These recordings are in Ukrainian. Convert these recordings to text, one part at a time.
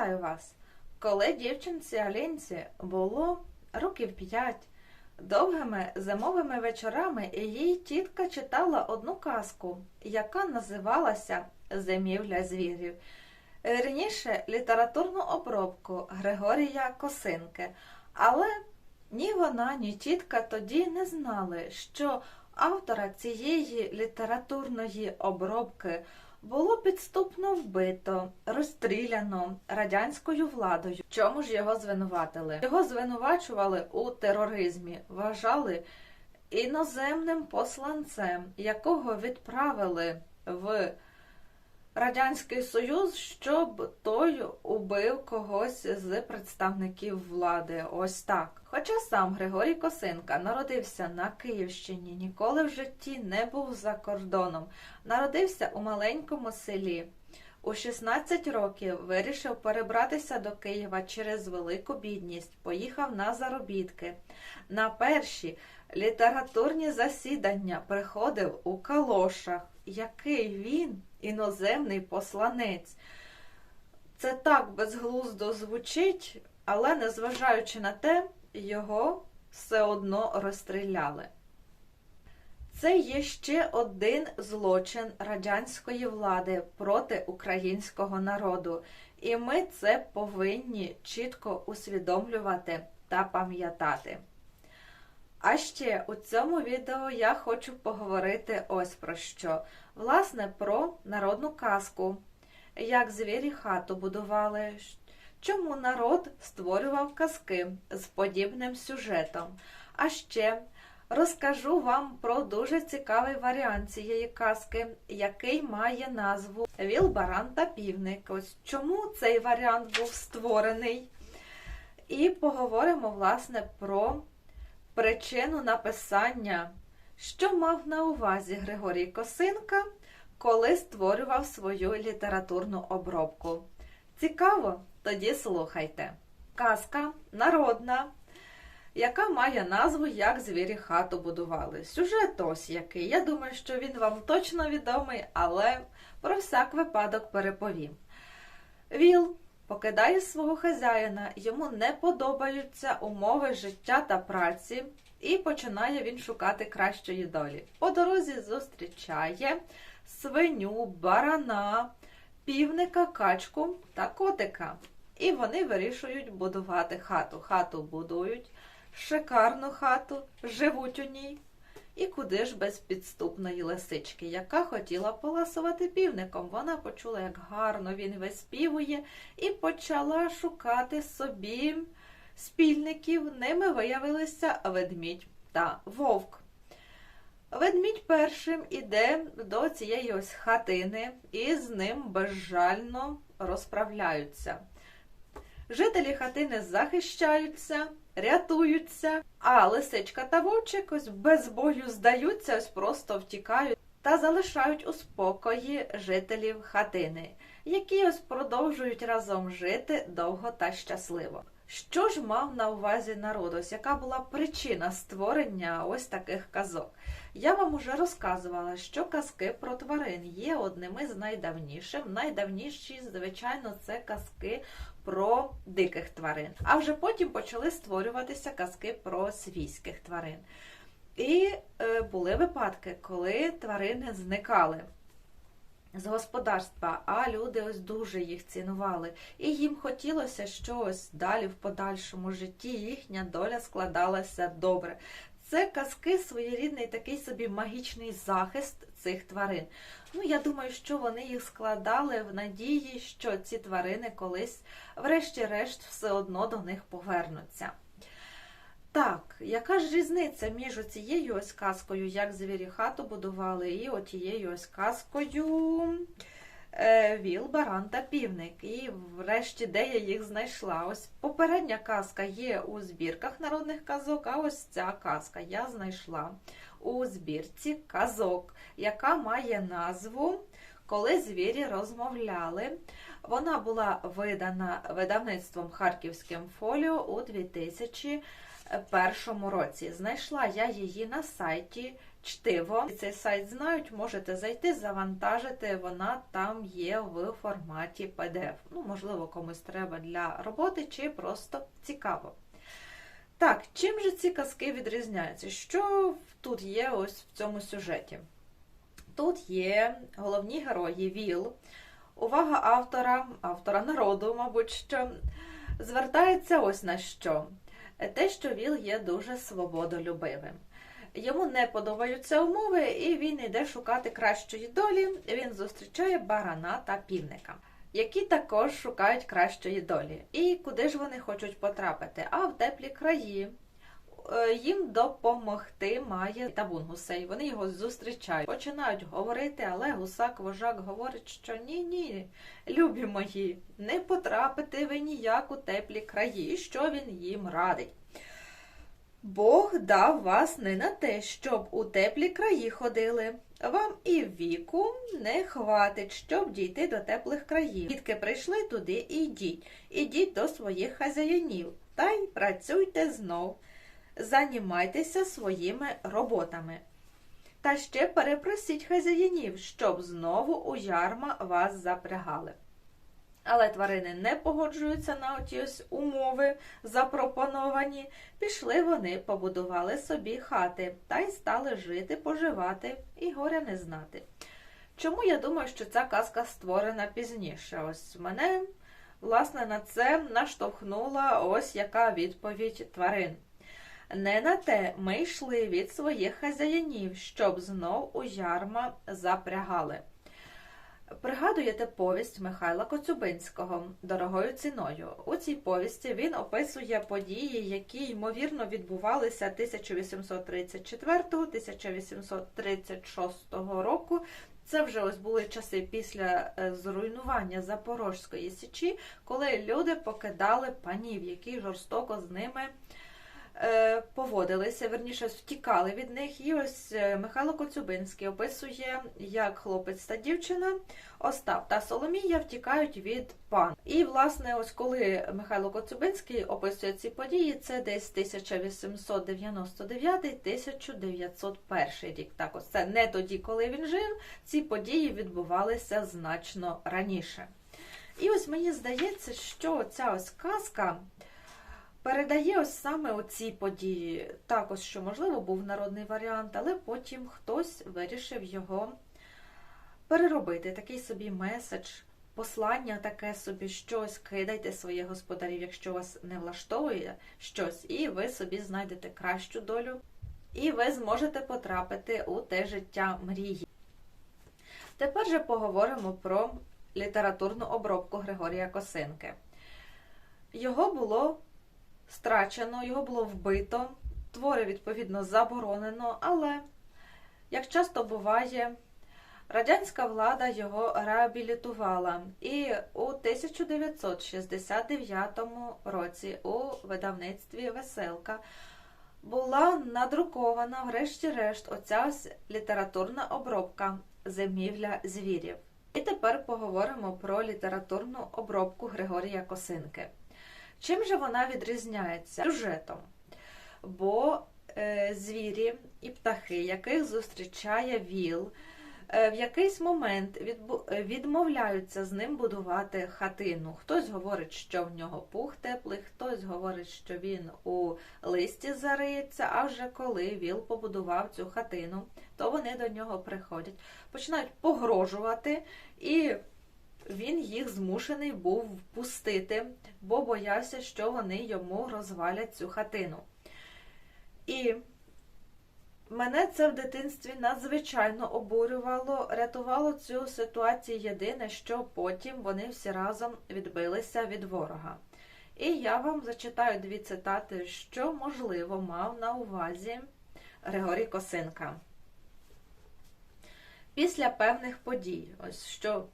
Вітаю вас! Коли дівчинці Алінці було років п'ять, довгими зимовими вечорами її тітка читала одну казку, яка називалася Зимівля звірів. Раніше літературну обробку Григорія Косинки, але ні вона, ні тітка тоді не знали, що автора цієї літературної обробки було підступно вбито, розстріляно радянською владою. Чому ж його звинуватили? Його звинувачували у тероризмі, вважали іноземним посланцем, якого відправили в Радянський Союз, щоб той убив когось з представників влади. Ось так. Хоча сам Григорій Косинка народився на Київщині, ніколи в житті не був за кордоном. Народився у маленькому селі. У 16 років вирішив перебратися до Києва через велику бідність, поїхав на заробітки. На перші літературні засідання приходив у калошах, який він іноземний посланець. Це так безглуздо звучить, але незважаючи на те, його все одно розстріляли. Це є ще один злочин радянської влади проти українського народу, і ми це повинні чітко усвідомлювати та пам'ятати. А ще у цьому відео я хочу поговорити ось про що. Власне, про народну казку, як звірі хату будували, чому народ створював казки з подібним сюжетом. А ще розкажу вам про дуже цікавий варіант цієї казки, який має назву Віл, баран та півник. Ось чому цей варіант був створений. І поговоримо, власне, про причину написання, що мав на увазі Григорій Косинка, коли створював свою літературну обробку. Цікаво? Тоді слухайте. Казка народна, яка має назву Як звірі хату будували. Сюжет ось який. Я думаю, що він вам точно відомий, але про всяк випадок переповім. Віл покидає свого хазяїна, йому не подобаються умови життя та праці, і починає він шукати кращої долі. По дорозі зустрічає свиню, барана, півника, качку та котика. І вони вирішують будувати хату. Хату будують, шикарну хату, живуть у ній. І куди ж без підступної лисички, яка хотіла поласувати півником. Вона почула, як гарно він виспівує, і почала шукати собі спільників. Ними виявилися ведмідь та вовк. Ведмідь першим іде до цієї ось хатини і з ним безжально розправляються. Жителі хатини захищаються, рятуються, а лисичка та вовчик ось без бою здаються, ось просто втікають та залишають у спокої жителів хатини, які ось продовжують разом жити довго та щасливо. Що ж мав на увазі народ? Ось яка була причина створення ось таких казок? Я вам уже розказувала, що казки про тварин є одними з найдавніших. Найдавніші, звичайно, це казки про диких тварин. А вже потім почали створюватися казки про свійських тварин. І е, були випадки, коли тварини зникали. З господарства, а люди ось дуже їх цінували, і їм хотілося щось далі в подальшому житті. Їхня доля складалася добре. Це казки своєрідний такий собі магічний захист цих тварин. Ну, я думаю, що вони їх складали в надії, що ці тварини колись, врешті-решт, все одно до них повернуться. Так, яка ж різниця між цією ось казкою, як звірі хату будували, і отією ось казкою е, Віл, Баран та Півник. І врешті, де я їх знайшла? Ось попередня казка є у збірках народних казок, а ось ця казка я знайшла у збірці казок, яка має назву Коли звірі розмовляли. Вона була видана видавництвом Харківським фоліо у 2000 першому році. Знайшла я її на сайті чтиво. Цей сайт знають, можете зайти, завантажити. Вона там є в форматі PDF. Ну, можливо, комусь треба для роботи чи просто цікаво. Так, чим же ці казки відрізняються? Що тут є ось в цьому сюжеті? Тут є головні герої Віл. Увага автора, автора народу, мабуть, що звертається ось на що. Те, що Віл є дуже свободолюбивим. Йому не подобаються умови, і він йде шукати кращої долі. Він зустрічає барана та півника, які також шукають кращої долі. І куди ж вони хочуть потрапити? А в теплі краї. Е, Їм допомогти має табун гусей. Вони його зустрічають, починають говорити, але гусак вожак говорить, що ні, ні, любі мої, не потрапите ви ніяк у теплі краї. Що він їм радить? Бог дав вас не на те, щоб у теплі краї ходили. Вам і віку не хватить, щоб дійти до теплих країв. Дітки прийшли туди і йдіть. Ідіть до своїх хазяїнів та й працюйте знов. Займайтеся своїми роботами. Та ще перепросіть хазяїнів, щоб знову у ярма вас запрягали. Але тварини не погоджуються на оті умови, запропоновані. Пішли вони, побудували собі хати та й стали жити, поживати і горя не знати. Чому я думаю, що ця казка створена пізніше? Ось мене, власне, на це наштовхнула ось яка відповідь тварин. Не на те ми йшли від своїх хазяїнів, щоб знов у ярма запрягали. Пригадуєте повість Михайла Коцюбинського дорогою ціною. У цій повісті він описує події, які ймовірно відбувалися 1834-1836 року. Це вже ось були часи після е, зруйнування Запорозької січі, коли люди покидали панів, які жорстоко з ними поводилися, верніше втікали від них. І ось е, Михайло Коцюбинський описує, як хлопець та дівчина, Остап та Соломія втікають від пан. І, власне, ось коли Михайло Коцюбинський описує ці події, це десь 1899-1901 рік. Так, ось це не тоді, коли він жив. Ці події відбувалися значно раніше. І ось мені здається, що ця ось казка передає ось саме оці події. Також, що, можливо, був народний варіант, але потім хтось вирішив його переробити. Такий собі меседж, послання таке собі, щось, кидайте своїх господарів, якщо вас не влаштовує щось, і ви собі знайдете кращу долю, і ви зможете потрапити у те життя мрії. Тепер же поговоримо про літературну обробку Григорія Косинки. Його було страчено, його було вбито, твори, відповідно, заборонено, але, як часто буває, радянська влада його реабілітувала. І у 1969 році у видавництві Веселка була надрукована, врешті-решт, оця літературна обробка зимівля звірів. І тепер поговоримо про літературну обробку Григорія Косинки. Чим же вона відрізняється? Сюжетом. Бо е, звірі і птахи, яких зустрічає ВІЛ, е, в якийсь момент відбу, відмовляються з ним будувати хатину. Хтось говорить, що в нього пух теплий, хтось говорить, що він у листі зариється, а вже коли ВІЛ побудував цю хатину, то вони до нього приходять, починають погрожувати і він їх змушений був впустити, бо боявся, що вони йому розвалять цю хатину. І мене це в дитинстві надзвичайно обурювало, рятувало цю ситуацію єдине, що потім вони всі разом відбилися від ворога. І я вам зачитаю дві цитати, що, можливо, мав на увазі Григорій Косинка. Після певних подій, ось що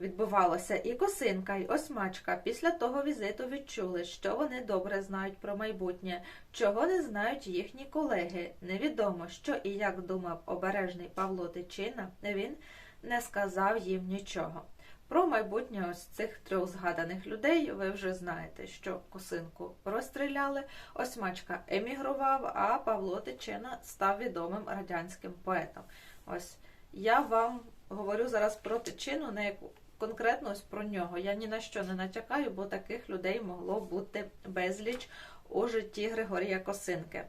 відбувалося, і косинка, і осмачка після того візиту відчули, що вони добре знають про майбутнє, чого не знають їхні колеги. Невідомо, що і як думав обережний Павло Тичина, він не сказав їм нічого. Про майбутнє ось цих трьох згаданих людей ви вже знаєте, що косинку розстріляли, Осьмачка емігрував, а Павло Тичина став відомим радянським поетом. Ось я вам говорю зараз про Тичину, не яку конкретно ось про нього. Я ні на що не натякаю, бо таких людей могло бути безліч у житті Григорія Косинки.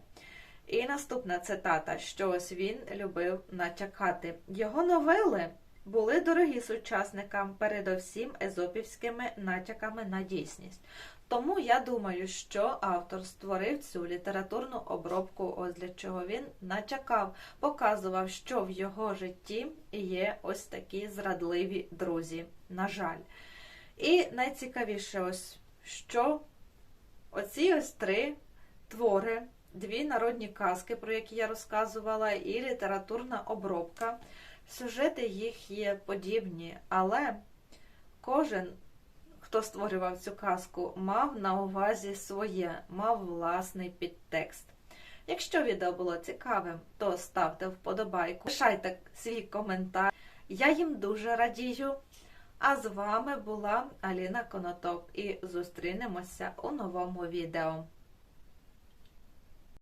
І наступна цитата, що ось він любив натякати. Його новели були дорогі сучасникам, передовсім езопівськими натяками на дійсність. Тому я думаю, що автор створив цю літературну обробку, ось для чого він натякав, показував, що в його житті є ось такі зрадливі друзі. На жаль. І найцікавіше, ось що оці ось три твори, дві народні казки, про які я розказувала, і літературна обробка. Сюжети їх є подібні, але кожен, хто створював цю казку, мав на увазі своє, мав власний підтекст. Якщо відео було цікавим, то ставте вподобайку, лишайте свій коментар. Я їм дуже радію. А з вами була Аліна Конотоп і зустрінемося у новому відео.